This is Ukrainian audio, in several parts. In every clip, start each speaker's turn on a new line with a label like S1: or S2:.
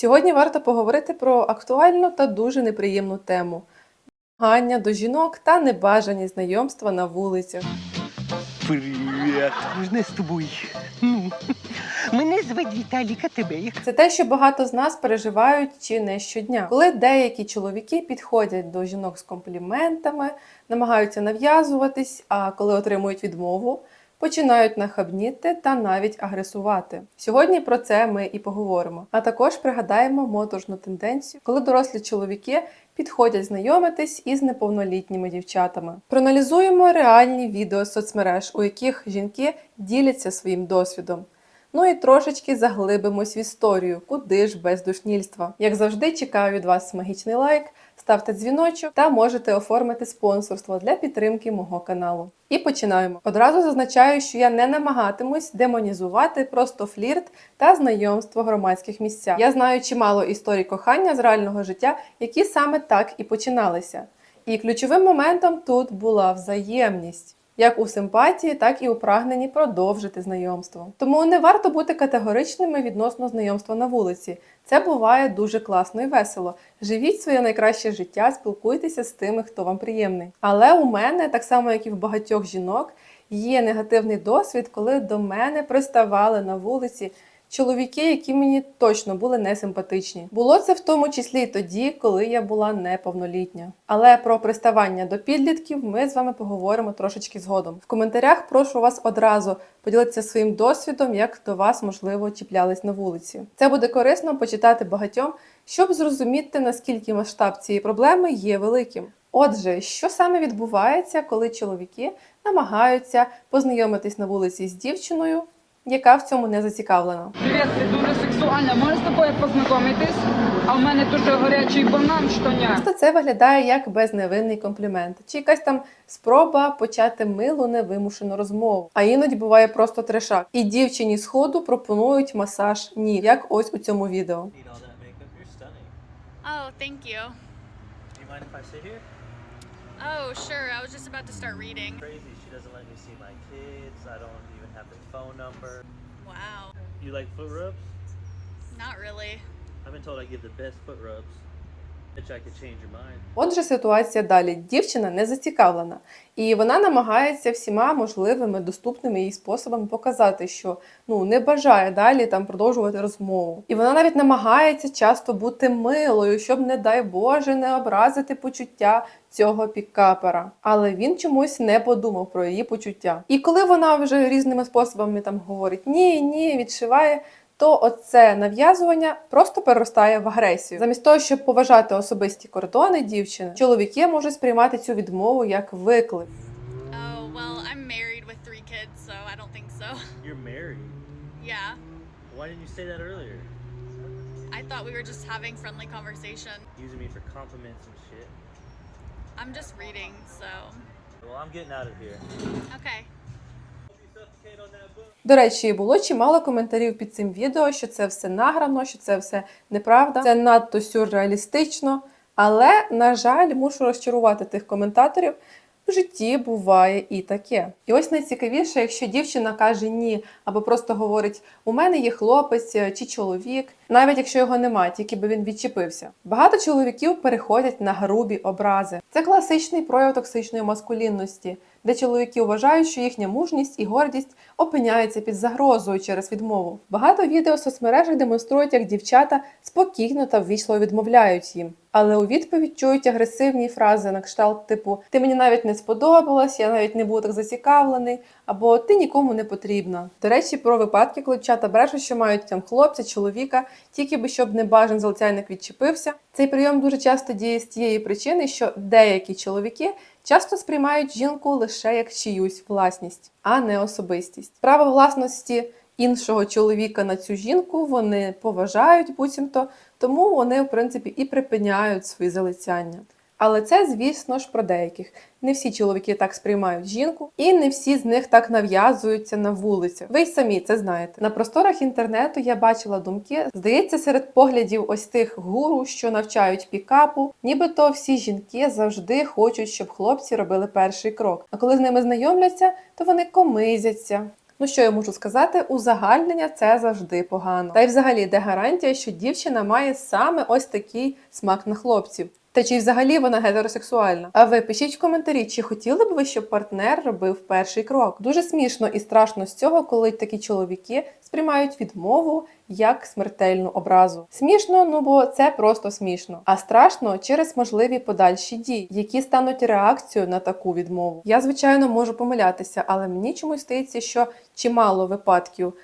S1: Сьогодні варто поговорити про актуальну та дуже неприємну тему намагання до жінок та небажані знайомства на вулицях.
S2: Привіт! Можна з тобою? Ну, мене звати Віталік, а тебе як?
S1: Це те, що багато з нас переживають чи не щодня, коли деякі чоловіки підходять до жінок з компліментами, намагаються нав'язуватись, а коли отримують відмову, починають нахабніти та навіть агресувати. Сьогодні про це ми і поговоримо. А також пригадаємо моторшну тенденцію, коли дорослі чоловіки підходять знайомитись із неповнолітніми дівчатами. Проаналізуємо реальні відео соцмереж, у яких жінки діляться своїм досвідом. Ну і трошечки заглибимось в історію, куди ж без душнільства. Як завжди, чекаю від вас магічний лайк, ставте дзвіночок та можете оформити спонсорство для підтримки мого каналу. І починаємо. Одразу зазначаю, що я не намагатимусь демонізувати просто флірт та знайомство в громадських місцях. Я знаю чимало історій кохання з реального життя, які саме так і починалися. І ключовим моментом тут була взаємність. Як у симпатії, так і у прагненні продовжити знайомство. Тому не варто бути категоричними відносно знайомства на вулиці. Це буває дуже класно і весело. Живіть своє найкраще життя, спілкуйтеся з тими, хто вам приємний. Але у мене, так само як і в багатьох жінок, є негативний досвід, коли до мене приставали на вулиці чоловіки, які мені точно були несимпатичні. Було це в тому числі і тоді, коли я була неповнолітня. Але про приставання до підлітків ми з вами поговоримо трошечки згодом. В коментарях прошу вас одразу поділитися своїм досвідом, як до вас можливо чіплялись на вулиці. Це буде корисно почитати багатьом, щоб зрозуміти наскільки масштаб цієї проблеми є великим. Отже, що саме відбувається, коли чоловіки намагаються познайомитись на вулиці з дівчиною, яка в цьому не зацікавлена?
S3: Привіт, ти дуже сексуальна. Можна з тобою познайомитись? А в мене дуже гарячий банан, що ня.
S1: Часто це виглядає як безневинний комплімент, чи якась там спроба почати милу невимушену розмову. А іноді буває просто трешак. І дівчині з ходу пропонують масаж ніг, як ось у цьому відео.
S4: Oh, thank you.
S5: Do you mind if I sit here?
S4: Oh, sure. I was just about to start reading.
S5: Crazy. She doesn't let me see my kids. I don't phone number.
S4: Wow.
S5: You like foot rubs?
S4: Not really.
S5: I've been told I give the best foot rubs.
S1: Отже, ситуація далі. Дівчина не зацікавлена, і вона намагається всіма можливими доступними їй способами показати, що ну не бажає далі там продовжувати розмову. І вона навіть намагається часто бути милою, щоб, не дай Боже, не образити почуття цього пікапера. Але він чомусь не подумав про її почуття. І коли вона вже різними способами там говорить ні, ні, відшиває. То оце нав'язування просто переростає в агресію. Замість того, щоб поважати особисті кордони дівчини, чоловіки можуть сприймати цю відмову як виклик.
S4: Oh, well, I'm married with three kids, so I don't think so.
S5: You're married.
S4: Yeah.
S5: Why didn't you say that earlier?
S4: I thought we were just having friendly conversation.
S5: Using me for compliments and shit.
S4: I'm just reading, so.
S5: Well, I'm getting out of here.
S4: Okay.
S5: Hope you suffocate on that book.
S1: До речі, було чимало коментарів під цим відео, що це все награно, що це все неправда, це надто сюрреалістично. Але, на жаль, мушу розчарувати тих коментаторів. В житті буває і таке. І ось найцікавіше, якщо дівчина каже ні, або просто говорить: у мене є хлопець чи чоловік, навіть якщо його немає, тільки би він відчепився. Багато чоловіків переходять на грубі образи. Це класичний прояв токсичної маскулінності, де чоловіки вважають, що їхня мужність і гордість опиняються під загрозою через відмову. Багато відео в соцмережах демонструють, як дівчата спокійно та ввічливо відмовляють їм. Але у відповідь чують агресивні фрази на кшталт типу Ти мені навіть не сподобалась, я навіть не був так зацікавлений, або ти нікому не потрібна. До речі, про випадки, коли дівчата брешуть, що мають там хлопця, чоловіка, тільки би щоб небажаний залицяльник відчепився. Цей прийом дуже часто діє з тієї причини, що деякі чоловіки часто сприймають жінку лише як чиюсь власність, а не особистість. Право власності іншого чоловіка на цю жінку вони поважають буцімто, тому вони, в принципі, і припиняють свої залицяння. Але це, звісно ж, про деяких. Не всі чоловіки так сприймають жінку, і не всі з них так нав'язуються на вулицях. Ви й самі це знаєте. На просторах інтернету я бачила думки. Здається, серед поглядів ось тих гуру, що навчають пікапу, нібито всі жінки завжди хочуть, щоб хлопці робили перший крок. А коли з ними знайомляться, то вони комизяться. Ну що я можу сказати? Узагальнення це завжди погано. Та й взагалі де гарантія, що дівчина має саме ось такий смак на хлопців. Та чи взагалі вона гетеросексуальна? А ви пишіть в коментарі, чи хотіли б ви, щоб партнер робив перший крок? Дуже смішно і страшно з цього, коли такі чоловіки сприймають відмову як смертельну образу. Смішно, ну бо це просто смішно. А страшно через можливі подальші дії, які стануть реакцією на таку відмову. Я звичайно можу помилятися, але мені чомусь здається, що чимало випадків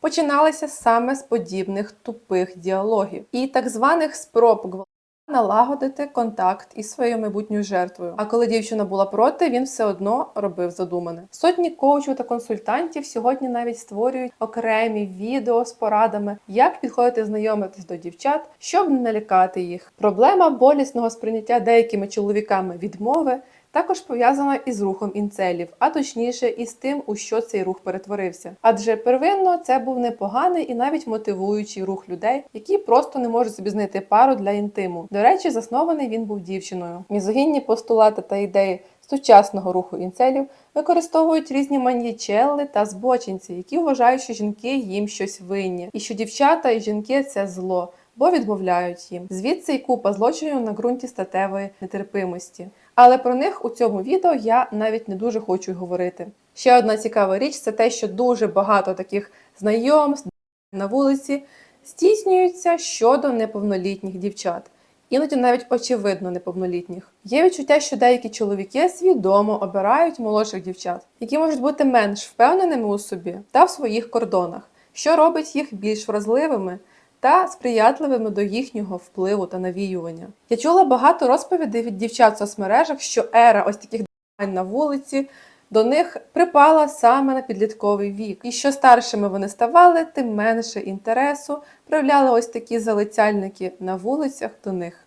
S1: починалися саме з подібних тупих діалогів і так званих спроб налагодити контакт із своєю майбутньою жертвою. А коли дівчина була проти, він все одно робив задумане. Сотні коучів та консультантів сьогодні навіть створюють окремі відео з порадами, як підходити знайомитись до дівчат, щоб не налякати їх. Проблема болісного сприйняття деякими чоловіками відмови також пов'язана із рухом інцелів, а точніше із тим, у що цей рух перетворився. Адже первинно це був непоганий і навіть мотивуючий рух людей, які просто не можуть собі знайти пару для інтиму. До речі, заснований він був дівчиною. Мізогінні постулати та ідеї сучасного руху інцелів використовують різні маньячелли та збочинці, які вважають, що жінки їм щось винні, і що дівчата і жінки це зло. Бо відмовляють їм. Звідси й купа злочинів на ґрунті статевої нетерпимості. Але про них у цьому відео я навіть не дуже хочу говорити. Ще одна цікава річ це те, що дуже багато таких знайомств на вулиці здійснюються щодо неповнолітніх дівчат. Іноді навіть очевидно неповнолітніх. Є відчуття, що деякі чоловіки свідомо обирають молодших дівчат, які можуть бути менш впевненими у собі та в своїх кордонах, що робить їх більш вразливими та сприятливими до їхнього впливу та навіювання. Я чула багато розповідей від дівчат в соцмережах, що ера ось таких д**ань на вулиці до них припала саме на підлітковий вік, і що старшими вони ставали, тим менше інтересу проявляли ось такі залицяльники на вулицях до них.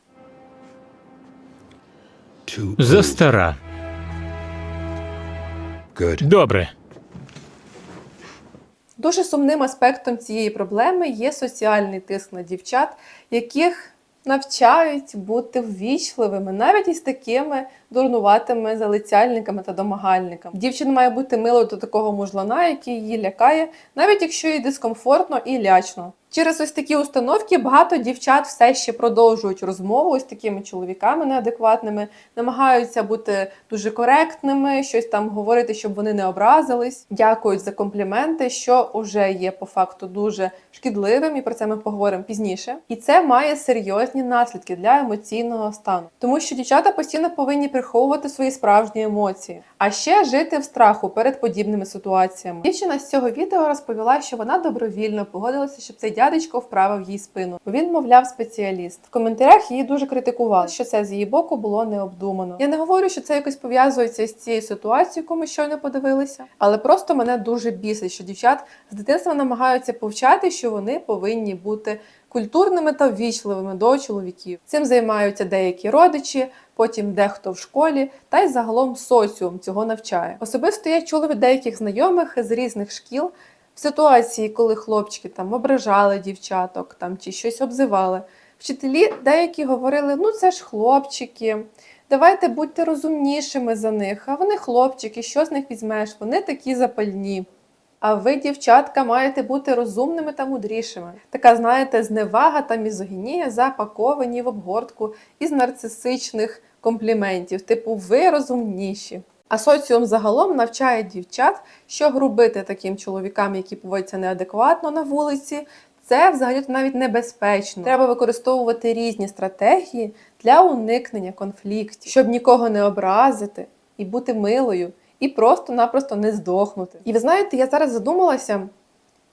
S6: Застара. Добре.
S1: Дуже сумним аспектом цієї проблеми є соціальний тиск на дівчат, яких навчають бути ввічливими, навіть із такими дурнуватими залицяльниками та домагальниками. Дівчина має бути милою до такого мужлана, який її лякає, навіть якщо їй дискомфортно і лячно. Через ось такі установки багато дівчат все ще продовжують розмову з такими чоловіками неадекватними, намагаються бути дуже коректними, щось там говорити, щоб вони не образились, дякують за компліменти, що вже є по факту дуже шкідливим, і про це ми поговоримо пізніше. І це має серйозні наслідки для емоційного стану, тому що дівчата постійно повинні приховувати свої справжні емоції, а ще жити в страху перед подібними ситуаціями. Дівчина з цього відео розповіла, що вона добровільно погодилася, щоб цей дядечко вправив їй спину. Бо він, мовляв, спеціаліст. В коментарях її дуже критикували, що це з її боку було необдумано. Я не говорю, що це якось пов'язується з цією ситуацією, яку ми щойно подивилися, але просто мене дуже бісить, що дівчат з дитинства намагаються повчати, що вони повинні бути культурними та ввічливими до чоловіків. Цим займаються деякі родичі, потім дехто в школі, та й загалом соціум цього навчає. Особисто я чула від деяких знайомих з різних шкіл в ситуації, коли хлопчики там ображали дівчаток там чи щось обзивали. Вчителі деякі говорили: ну це ж хлопчики. Давайте будьте розумнішими за них. А вони хлопчики, що з них візьмеш? Вони такі запальні. А ви, дівчатка, маєте бути розумними та мудрішими. Така, знаєте, зневага та мізогінія запаковані в обгортку із нарцисичних компліментів, типу ви розумніші. А соціум загалом навчає дівчат, що грубити таким чоловікам, які поводяться неадекватно на вулиці, це взагалі навіть небезпечно. Треба використовувати різні стратегії для уникнення конфліктів, щоб нікого не образити і бути милою, і просто-напросто не здохнути. І ви знаєте, я зараз задумалася,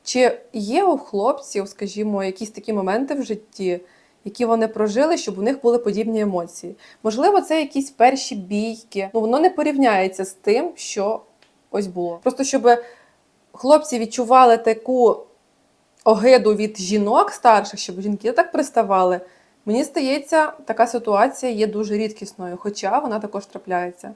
S1: чи є у хлопців, скажімо, якісь такі моменти в житті, які вони прожили, щоб у них були подібні емоції. Можливо, це якісь перші бійки. Ну воно не порівняється з тим, що ось було. Просто щоб хлопці відчували таку огиду від жінок старших, щоб жінки так приставали. Мені здається, така ситуація є дуже рідкісною, хоча вона також трапляється.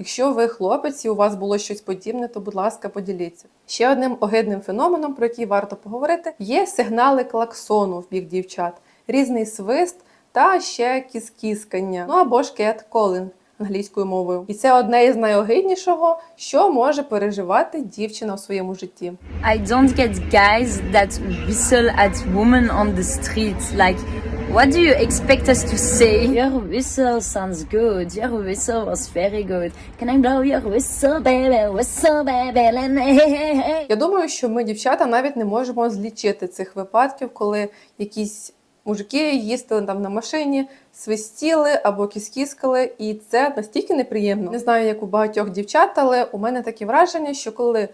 S1: Якщо ви хлопець і у вас було щось подібне, то будь ласка, поділіться. Ще одним огидним феноменом, про який варто поговорити, є сигнали клаксону в бік дівчат, різний свист та ще кіскіскання, ну або ж кетколинг, англійською мовою. І це одне із найогиднішого, що може переживати дівчина у своєму житті.
S7: I don't get guys that whistle at women on the street. Like, what do you expect us to say? Your whistle sounds good. Your whistle was very good. Can I blow your whistle, baby? Whistle, baby. Hey, hey, hey.
S1: Я думаю, що ми, дівчата, навіть не можемо злічити цих випадків, коли якісь мужики їздили там на машині, свистіли або кіскіскали, і це настільки неприємно. Не знаю, як у багатьох дівчат, але у мене таке враження, що коли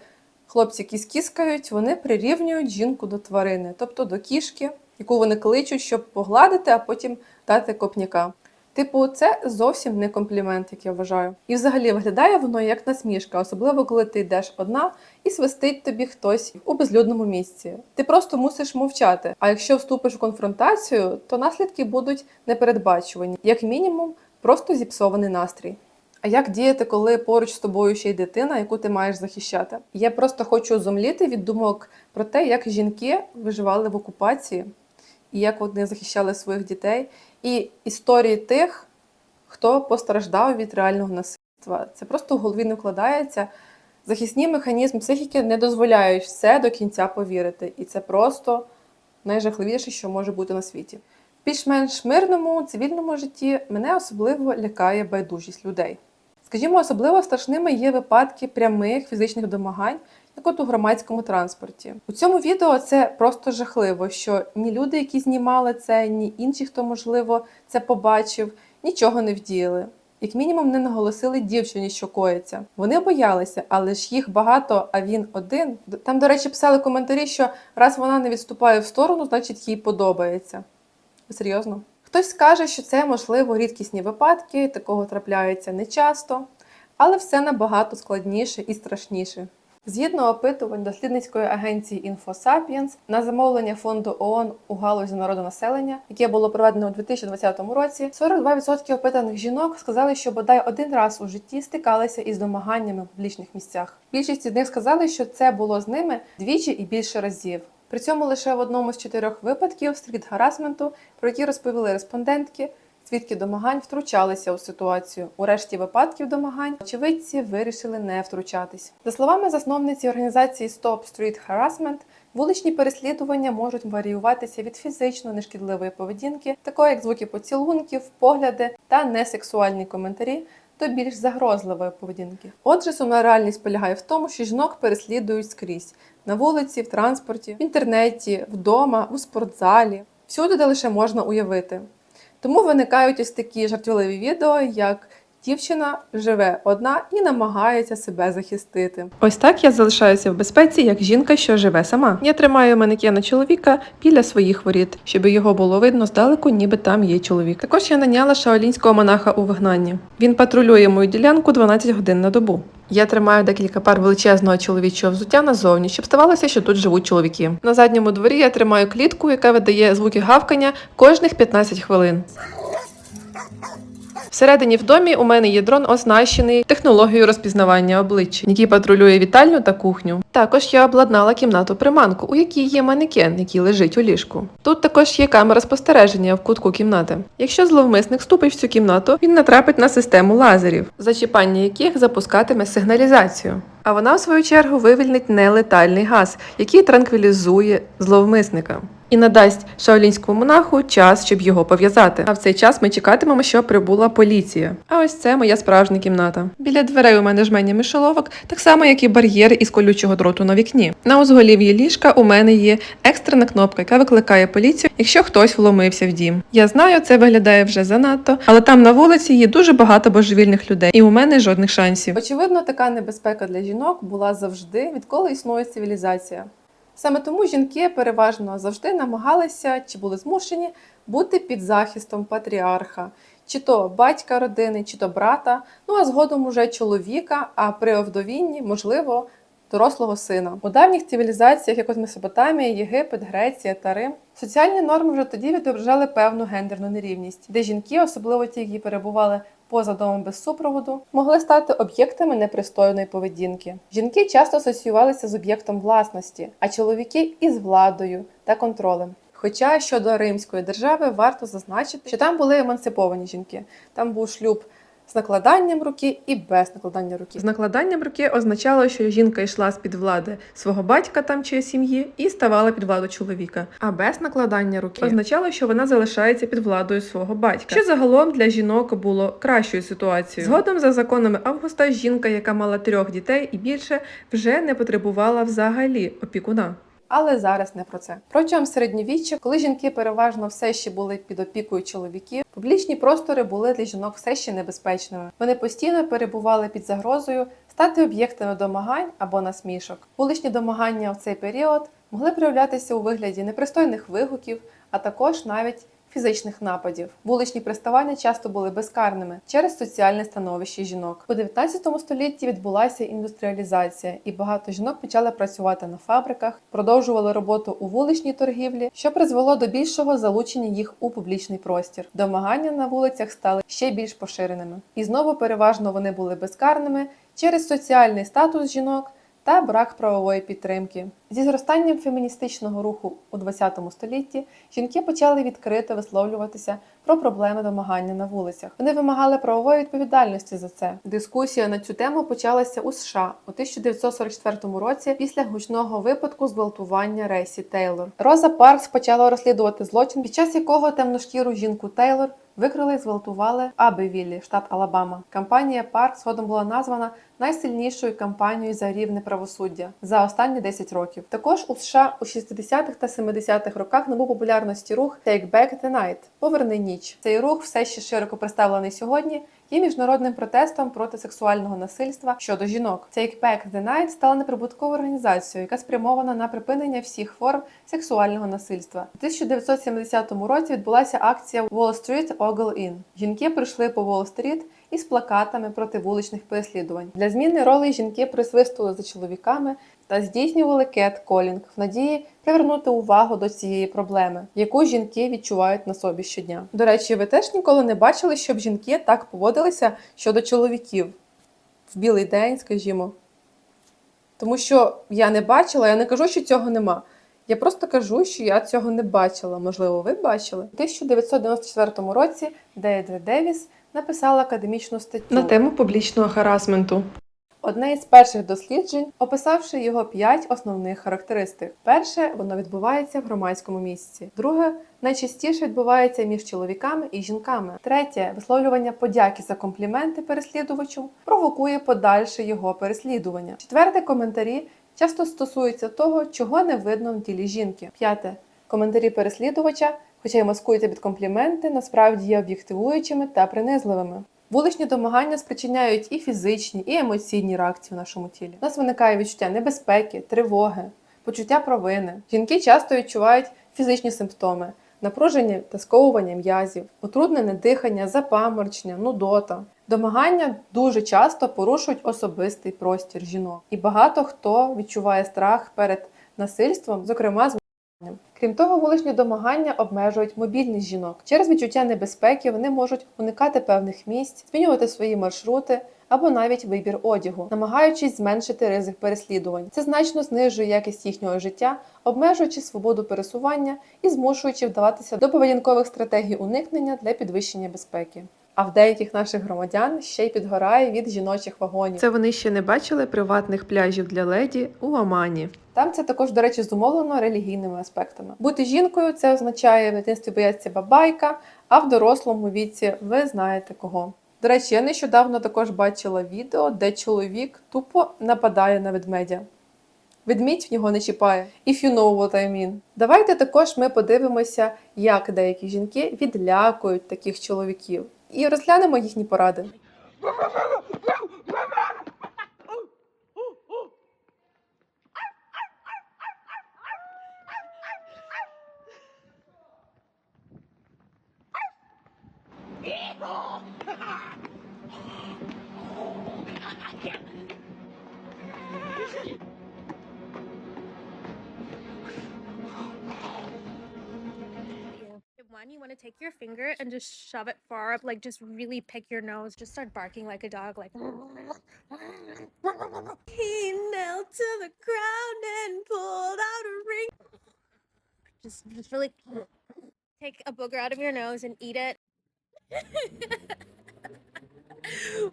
S1: хлопці кіскіскають, вони прирівнюють жінку до тварини, тобто до кішки, яку вони кличуть, щоб погладити, а потім дати копняка. Типу, це зовсім не комплімент, як я вважаю. І взагалі виглядає воно як насмішка, особливо коли ти йдеш одна і свистить тобі хтось у безлюдному місці. Ти просто мусиш мовчати. А якщо вступиш в конфронтацію, то наслідки будуть непередбачувані, як мінімум, просто зіпсований настрій. А як діяти, коли поруч з тобою ще й дитина, яку ти маєш захищати? Я просто хочу зумліти від думок про те, як жінки виживали в окупації і як вони захищали своїх дітей, і історії тих, хто постраждав від реального насильства. Це просто в голові не вкладається. Захисні механізми психіки не дозволяють все до кінця повірити, і це просто найжахливіше, що може бути на світі. В більш-менш мирному цивільному житті мене особливо лякає байдужість людей. Скажімо, особливо страшними є випадки прямих фізичних домагань, як от у громадському транспорті. У цьому відео це просто жахливо, що ні люди, які знімали це, ні інші, хто можливо це побачив, нічого не вдіяли. Як мінімум, не наголосили дівчині, що коїться. Вони боялися, але ж їх багато, а він один. Там, до речі, писали коментарі, що раз вона не відступає в сторону, значить їй подобається. Серйозно? Хтось скаже, що це можливо рідкісні випадки, такого трапляється нечасто, але все набагато складніше і страшніше. Згідно опитувань дослідницької агенції InfoSapiens на замовлення фонду ООН у галузі народонаселення, яке було проведено у 2020 році, 42% опитаних жінок сказали, що бодай один раз у житті стикалися із домаганнями в публічних місцях. Більшість з них сказали, що це було з ними двічі і більше разів. При цьому лише в одному з чотирьох випадків стріт-гарасменту, про які розповіли респондентки, свідки домагань втручалися у ситуацію. У решті випадків домагань очевидці вирішили не втручатись. За словами засновниці організації Stop Street Harassment, вуличні переслідування можуть варіюватися від фізично нешкідливої поведінки, такої як звуки поцілунків, погляди та несексуальні коментарі. До більш загрозливої поведінки. Отже, сумна реальність полягає в тому, що жінок переслідують скрізь на вулиці, в транспорті, в інтернеті, вдома, у спортзалі, всюди, де лише можна уявити. Тому виникають ось такі жартівливі відео, як дівчина живе одна і намагається себе захистити. Ось так я залишаюся в безпеці, як жінка, що живе сама. Я тримаю манекена чоловіка біля своїх воріт, щоб його було видно здалеку, ніби там є чоловік. Також я наняла шаолінського монаха у вигнанні. Він патрулює мою ділянку 12 годин на добу. Я тримаю декілька пар величезного чоловічого взуття назовні, щоб ставалося, що тут живуть чоловіки. На задньому дворі я тримаю клітку, яка видає звуки гавкання кожних 15 хвилин. Всередині в домі у мене є дрон, оснащений технологією розпізнавання обличчя, який патрулює вітальню та кухню. Також я обладнала кімнату приманку, у якій є манекен, який лежить у ліжку. Тут також є камера спостереження в кутку кімнати. Якщо зловмисник вступить в цю кімнату, він натрапить на систему лазерів, зачіпання яких запускатиме сигналізацію. А вона, в свою чергу, вивільнить нелетальний газ, який транквілізує зловмисника. І надасть шаолінському монаху час, щоб його пов'язати. А в цей час ми чекатимемо, що прибула поліція. А ось це моя справжня кімната. Біля дверей у мене жменя мишоловок, так само як і бар'єр із колючого дроту на вікні. На узголів'ї ліжка у мене є екстрена кнопка, яка викликає поліцію, якщо хтось вломився в дім. Я знаю, це виглядає вже занадто, але там на вулиці є дуже багато божевільних людей, і у мене жодних шансів. Очевидно, така небезпека для жінок була завжди, відколи існує цивілізація. Саме тому жінки переважно завжди намагалися чи були змушені бути під захистом патріарха, чи то батька родини, чи то брата, ну а згодом уже чоловіка, а при овдовінні, можливо, дорослого сина. У давніх цивілізаціях, як от Месопотамія, Єгипет, Греція та Рим, соціальні норми вже тоді відображали певну гендерну нерівність, де жінки, особливо ті, які перебували поза домом без супроводу, могли стати об'єктами непристойної поведінки. Жінки часто асоціювалися з об'єктом власності, а чоловіки із владою та контролем. Хоча щодо Римської держави варто зазначити, що там були емансиповані жінки. Там був шлюб з накладанням руки і без накладання руки. З накладанням руки означало, що жінка йшла з під влади свого батька там чи сім'ї і ставала під владу чоловіка. А без накладання руки означало, що вона залишається під владою свого батька, що загалом для жінок було кращою ситуацією. Згодом, за законами Августа, жінка, яка мала трьох дітей і більше, вже не потребувала взагалі опікуна. Але зараз не про це. Протягом середньовіччя, коли жінки переважно все ще були під опікою чоловіків, публічні простори були для жінок все ще небезпечними. Вони постійно перебували під загрозою стати об'єктами домагань або насмішок. Вуличні домагання в цей період могли проявлятися у вигляді непристойних вигуків, а також навіть фізичних нападів. Вуличні приставання часто були безкарними через соціальне становище жінок. У 19 столітті відбулася індустріалізація, і багато жінок почали працювати на фабриках, продовжували роботу у вуличній торгівлі, що призвело до більшого залучення їх у публічний простір. Домагання на вулицях стали ще більш поширеними. І знову переважно вони були безкарними через соціальний статус жінок та брак правової підтримки. Зі зростанням феміністичного руху у ХХ столітті жінки почали відкрито висловлюватися про проблеми домагання на вулицях. Вони вимагали правової відповідальності за це. Дискусія на цю тему почалася у США у 1944 році після гучного випадку зґвалтування Рейсі Тейлор. Роза Паркс почала розслідувати злочин, під час якого темношкіру жінку Тейлор викрили і зґвалтували в Абевіллі, штат Алабама. Кампанія Парк згодом була названа найсильнішою кампанією за рівне правосуддя за останні 10 років. Також у США у 60-х та 70-х роках набув популярності рух Take Back the Night – Поверни ніч. Цей рух все ще широко представлений сьогодні. Є міжнародним протестом проти сексуального насильства щодо жінок. Take Back the Night стала неприбутковою організацією, яка спрямована на припинення всіх форм сексуального насильства. У 1970 році відбулася акція Wall Street Ogle In. Жінки прийшли по Уолл-стріт із плакатами проти вуличних переслідувань. Для зміни ролей жінки присвистували за чоловіками та здійснювали кет-колінг в надії привернути увагу до цієї проблеми, яку жінки відчувають на собі щодня. До речі, ви теж ніколи не бачили, щоб жінки так поводилися щодо чоловіків в білий день, скажімо. Тому що я не бачила, я не кажу, що цього нема. Я просто кажу, що я цього не бачила. Можливо, ви бачили. У 1994 році Дейдре Девіс написала академічну статтю
S8: на тему публічного харасменту.
S1: Одне із перших досліджень, описавши його п'ять основних характеристик. Перше, воно відбувається в громадському місці. Друге, найчастіше відбувається між чоловіками і жінками. Третє, висловлювання подяки за компліменти переслідувачу провокує подальше його переслідування. Четверте, коментарі часто стосуються того, чого не видно в тілі жінки. П'яте, коментарі переслідувача, хоча й маскуються під компліменти, насправді є об'єктивуючими та принизливими. Вуличні домагання спричиняють і фізичні, і емоційні реакції в нашому тілі. У нас виникає відчуття небезпеки, тривоги, почуття провини. Жінки часто відчувають фізичні симптоми: напруження та сковування м'язів, утруднене дихання, запаморочення, нудота. Домагання дуже часто порушують особистий простір жінок, і багато хто відчуває страх перед насильством, зокрема з Крім того, вуличні домагання обмежують мобільність жінок. Через відчуття небезпеки вони можуть уникати певних місць, змінювати свої маршрути або навіть вибір одягу, намагаючись зменшити ризик переслідувань. Це значно знижує якість їхнього життя, обмежуючи свободу пересування і змушуючи вдаватися до поведінкових стратегій уникнення для підвищення безпеки. А в деяких наших громадян ще й підгорає від жіночих вагонів.
S8: Це вони ще не бачили приватних пляжів для леді у Омані.
S1: Там це також, до речі, зумовлено релігійними аспектами. Бути жінкою це означає в дитинстві бояться бабайка, а в дорослому віці ви знаєте кого. До речі, я нещодавно також бачила відео, де чоловік тупо нападає на ведмедя. Ведмідь в нього не чіпає. If you know what I mean. Давайте також ми подивимося, як деякі жінки відлякують таких чоловіків, і розглянемо їхні поради.
S9: One, you want to take your finger and just shove it far up, like just really pick your nose. Just start barking like a dog, like. he knelt to the ground and pulled out a ring. Just, just really take a booger out of your nose and eat it.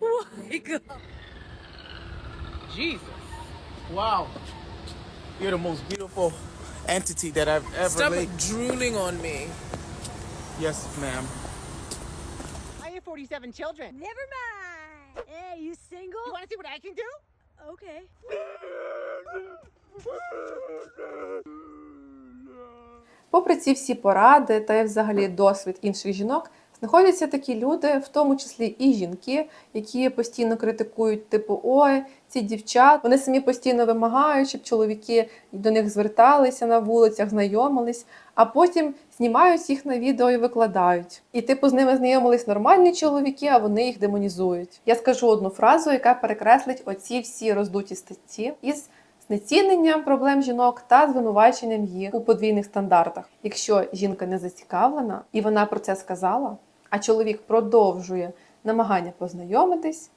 S9: oh my god.
S10: Jesus. Wow. You're the most beautiful entity that I've ever
S11: Stop
S10: laid.
S11: drooling on me.
S10: Yes, ma'am.
S2: I have 47 children.
S9: Never mind. Hey, you single?
S2: You want to see what I can do?
S9: Okay.
S1: Попри ці всі поради та й взагалі досвід інших жінок, знаходяться такі люди, в тому числі і жінки, які постійно критикують, типу, ой, ці дівчат, вони самі постійно вимагають, щоб чоловіки до них зверталися на вулицях, знайомились, а потім знімають їх на відео і викладають. І типу з ними знайомились нормальні чоловіки, а вони їх демонізують. Я скажу одну фразу, яка перекреслить оці всі роздуті статті із знеціненням проблем жінок та звинуваченням їх у подвійних стандартах. Якщо жінка не зацікавлена і вона про це сказала, а чоловік продовжує намагання познайомитись,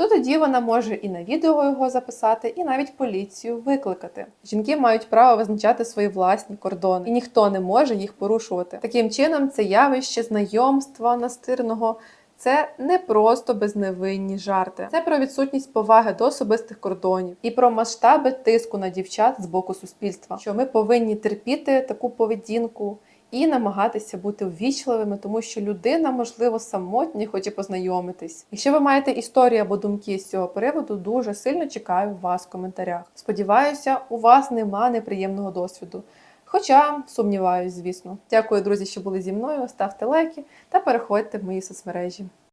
S1: то тоді вона може і на відео його записати, і навіть поліцію викликати. Жінки мають право визначати свої власні кордони, і ніхто не може їх порушувати. Таким чином, це явище знайомства настирного. Це не просто безневинні жарти, це про відсутність поваги до особистих кордонів і про масштаби тиску на дівчат з боку суспільства, що ми повинні терпіти таку поведінку і намагатися бути ввічливими, тому що людина, можливо, самотня хоче познайомитись. Якщо ви маєте історії або думки з цього приводу, дуже сильно чекаю вас в коментарях. Сподіваюся, у вас нема неприємного досвіду. Хоча сумніваюсь, звісно. Дякую, друзі, що були зі мною. Ставте лайки та переходьте в мої соцмережі.